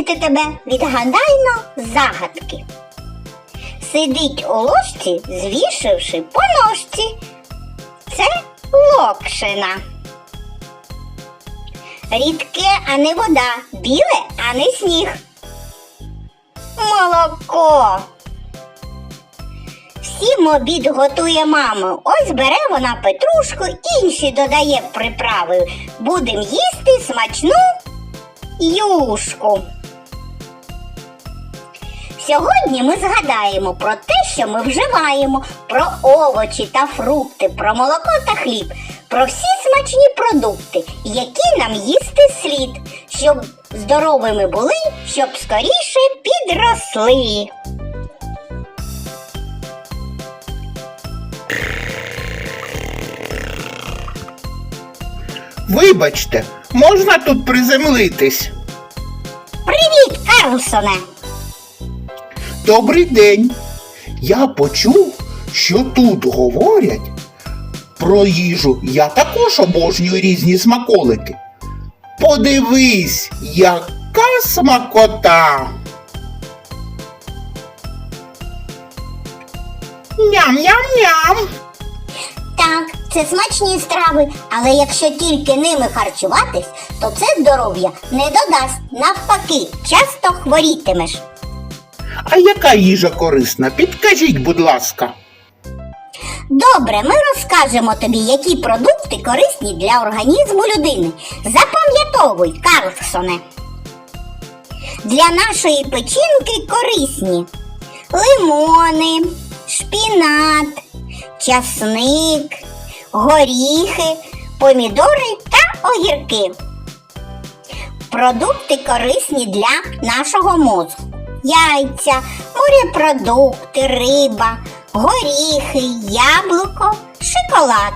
Бачити тебе. Відгадайно загадки. Сидить у ложці, звішивши по ножці. Це локшина. Рідке, а не вода, біле, а не сніг. Молоко. Всім обід готує мама. Ось бере вона петрушку, інші додає приправи. Будем їсти смачну юшку. Сьогодні ми згадаємо про те, що ми вживаємо, про овочі та фрукти, про молоко та хліб, про всі смачні продукти, які нам їсти слід, щоб здоровими були, щоб скоріше підросли. Вибачте, можна тут приземлитись? Привіт, Карлсоне! Добрий день. Я почув, що тут говорять про їжу. Я також обожнюю різні смаколики. Подивись, яка смакота. Ням-ням-ням. Так, це смачні страви, але якщо тільки ними харчуватись, то це здоров'я не додасть. Навпаки, часто хворітимеш. А яка їжа корисна? Підкажіть, будь ласка. Добре, ми розкажемо тобі, які продукти корисні для організму людини. Запам'ятовуй, Карлсоне. Для нашої печінки корисні лимони, шпінат, часник, горіхи, помідори та огірки. Продукти корисні для нашого мозку. Яйця, морепродукти, риба, горіхи, яблуко, шоколад.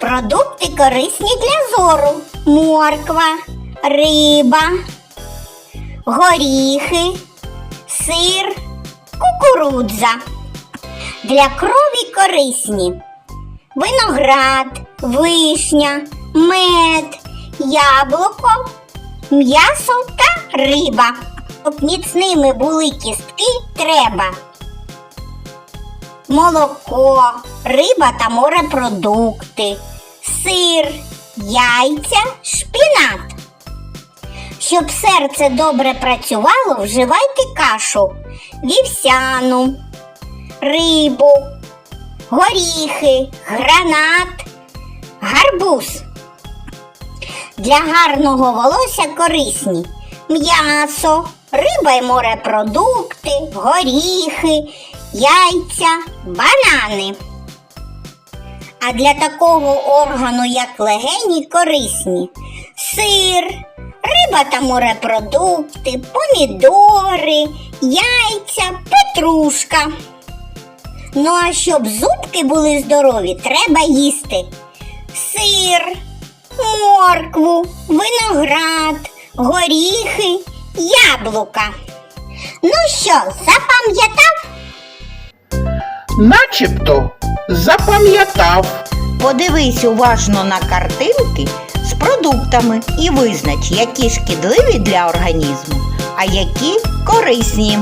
Продукти корисні для зору. Морква, риба, горіхи, сир, кукурудза. Для крові корисні виноград, вишня, мед, яблуко, м'ясо та риба. Щоб міцними були кістки, треба молоко, риба та морепродукти, сир, яйця, шпінат. Щоб серце добре працювало, вживайте кашу, вівсяну, рибу, горіхи, гранат, гарбуз. Для гарного волосся корисні м'ясо, риба й морепродукти, горіхи, яйця, банани. А для такого органу, як легені, корисні сир, риба та морепродукти, помідори, яйця, петрушка. Ну а щоб зубки були здорові, треба їсти сир, моркву, виноград, горіхи, яблука. Ну що, запам'ятав? Начебто запам'ятав. Подивись уважно на картинки з продуктами і визнач, які шкідливі для організму, а які корисні.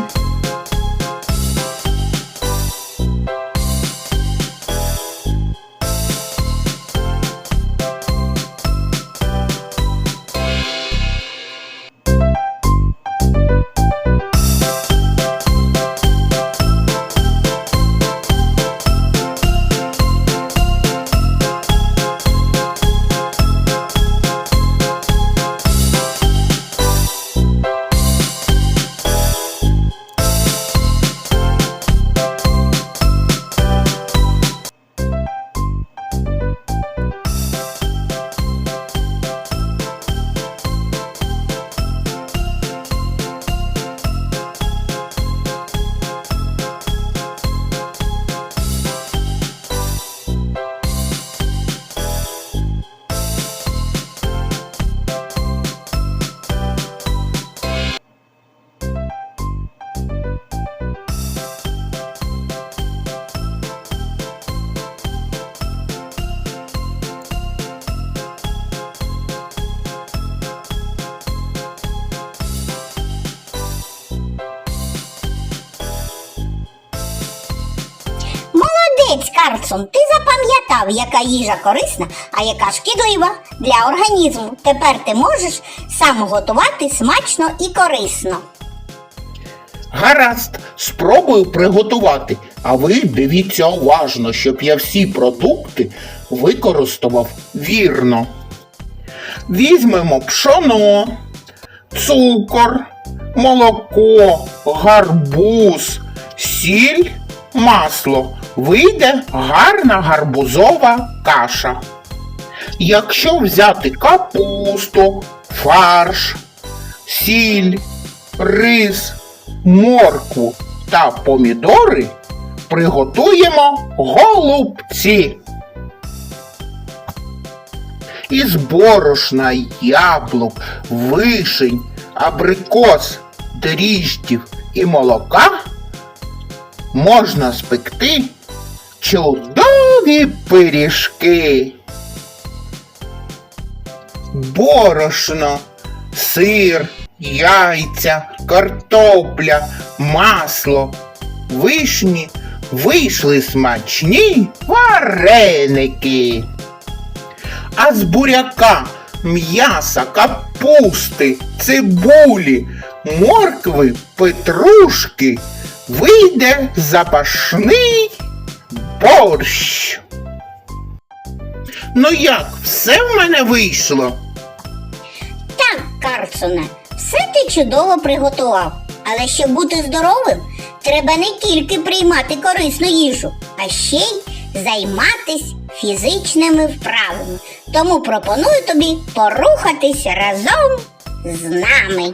Молодець, Карлсон, ти запам'ятав, яка їжа корисна, а яка шкідлива для організму. Тепер ти можеш сам готувати смачно і корисно. Гаразд, спробую приготувати. А ви дивіться уважно, щоб я всі продукти використовував вірно. Візьмемо пшоно, цукор, молоко, гарбуз, сіль, масло. Вийде гарна гарбузова каша. Якщо взяти капусту, фарш, сіль, рис, моркву та помідори, приготуємо голубці. Із борошна, яблук, вишень, абрикос, дріждів і молока можна спекти чудові пиріжки. Борошно, сир, яйця, картопля, масло, вишні вийшли смачні вареники. А з буряка, м'яса, капусти, цибулі, моркви, петрушки вийде запашний борщ. Ну як, все в мене вийшло? Так, Карлсоне, все ти чудово приготував. Але щоб бути здоровим, треба не тільки приймати корисну їжу, а ще й займатись фізичними вправами. Тому пропоную тобі порухатись разом з нами.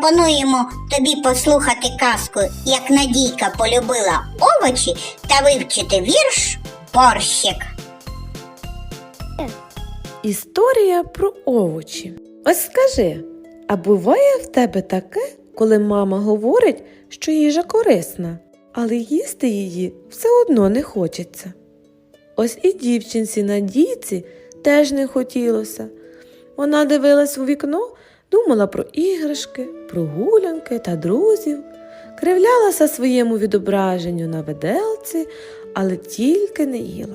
Пропонуємо тобі послухати казку, як Надійка полюбила овочі та вивчити вірш борщик. Історія про овочі. Ось скажи, а буває в тебе таке, коли мама говорить, що їжа корисна, але їсти її все одно не хочеться. Ось і дівчинці Надійці теж не хотілося. Вона дивилась у вікно, думала про іграшки, прогулянки та друзів, кривлялася своєму відображенню на виделці, але тільки не їла.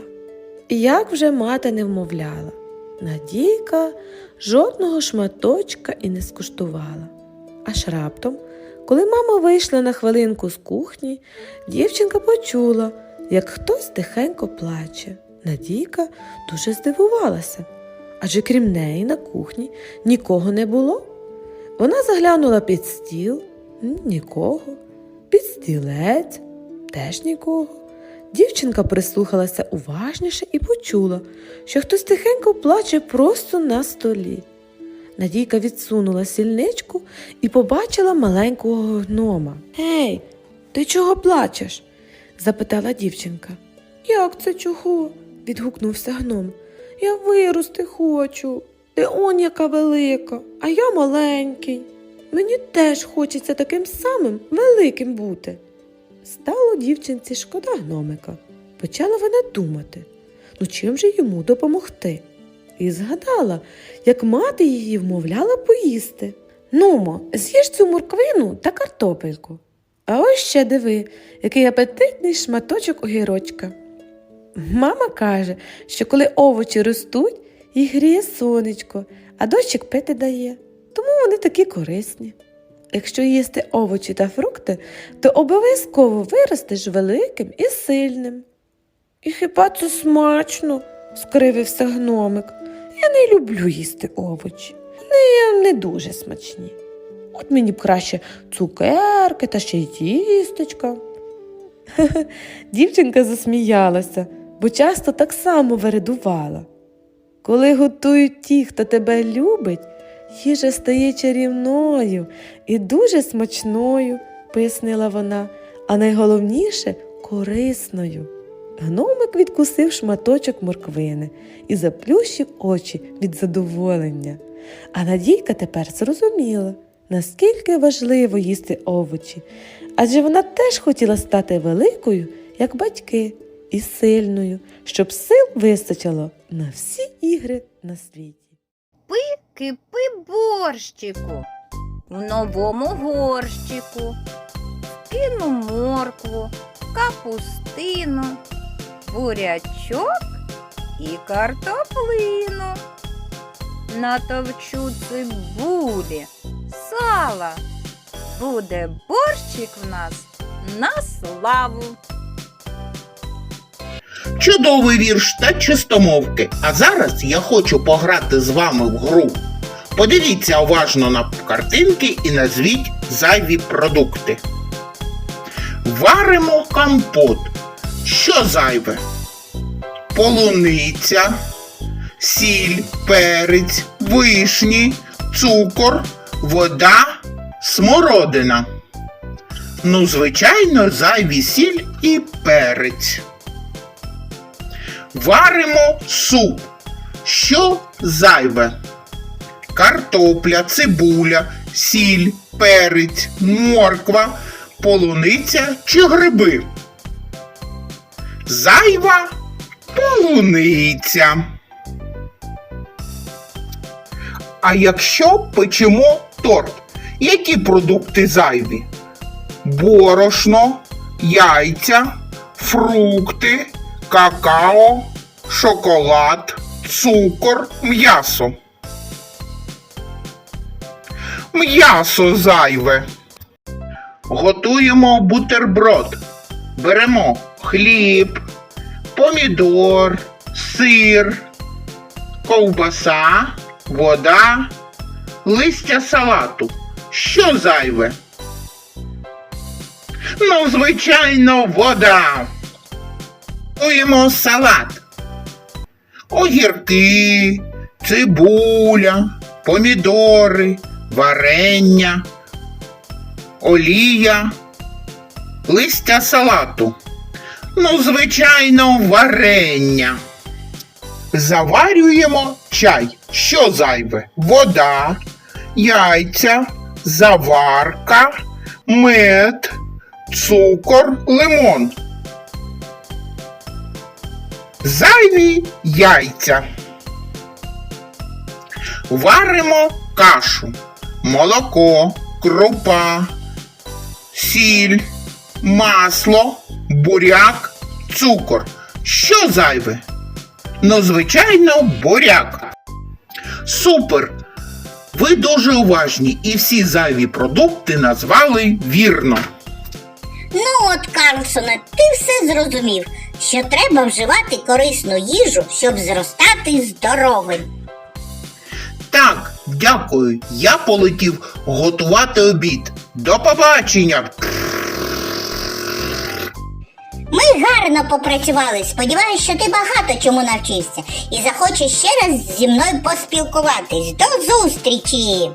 І як вже мати не вмовляла, Надійка жодного шматочка і не скуштувала. Аж раптом, коли мама вийшла на хвилинку з кухні, дівчинка почула, як хтось тихенько плаче. Надійка дуже здивувалася, адже крім неї на кухні нікого не було. Вона заглянула під стіл, нікого, під стілець, теж нікого. Дівчинка прислухалася уважніше і почула, що хтось тихенько плаче просто на столі. Надійка відсунула сільничку і побачила маленького гнома. Гей, ти чого плачеш? запитала дівчинка. Як це чого? відгукнувся гном. Я вирости хочу. Ти он яка велика, а я маленький. Мені теж хочеться таким самим великим бути. Стало дівчинці шкода гномика. Почала вона думати, ну чим же йому допомогти? І згадала, як мати її вмовляла поїсти. Нумо, з'їж цю морквину та картопельку. А ось ще диви, який апетитний шматочок огірочка. Мама каже, що коли овочі ростуть, їх гріє сонечко, а дощик пити дає, тому вони такі корисні. Якщо їсти овочі та фрукти, то обов'язково виростеш великим і сильним. І хіба це смачно? скривився гномик. Я не люблю їсти овочі. Вони не дуже смачні. От мені б краще цукерки та ще й тістечка. Дівчинка засміялася, бо часто так само вередувала. Коли готують ті, хто тебе любить, їжа стає чарівною і дуже смачною, пояснила вона, а найголовніше корисною. Гномик відкусив шматочок морквини і заплющив очі від задоволення. А Надійка тепер зрозуміла, наскільки важливо їсти овочі, адже вона теж хотіла стати великою, як батьки, і сильною, щоб сил вистачило на всі ігри на світі. Кипи борщику. В новому горщику. Кину моркву, капустину, бурячок і картоплину. Натовчу цибулі, сала. Буде борщик в нас на славу. Чудовий вірш та чистомовки. А зараз я хочу пограти з вами в гру. Подивіться уважно на картинки і назвіть зайві продукти. Варимо компот. Що зайве? Полуниця, сіль, перець, вишні, цукор, вода, смородина. Ну, звичайно, зайві сіль і перець. Варимо суп. Що зайве? Картопля, цибуля, сіль, перець, морква, полуниця чи гриби. Зайва полуниця. А якщо печемо торт, які продукти зайві? Борошно, яйця, фрукти, какао, шоколад, цукор, м'ясо. М'ясо зайве. Готуємо бутерброд. Беремо хліб, помідор, сир, ковбаса, вода, листя салату. Що зайве? Ну, звичайно, вода. Готуємо салат. Огірки, цибуля, помідори, варення, олія, листя салату. Ну, звичайно, варення. Заварюємо чай. Що зайве? Вода, яйця, заварка, мед, цукор, лимон. Зайві яйця. Варимо кашу, молоко, крупа, сіль, масло, буряк, цукор. Що зайве? Ну, звичайно, буряк. Супер! Ви дуже уважні і всі зайві продукти назвали вірно. Ну от, Карлсоне, ти все зрозумів, що треба вживати корисну їжу, щоб зростати здоровим. Так, дякую. Я полетів готувати обід. До побачення. Ми гарно попрацювали. Сподіваюсь, що ти багато чому навчився і захочеш ще раз зі мною поспілкуватись. До зустрічі!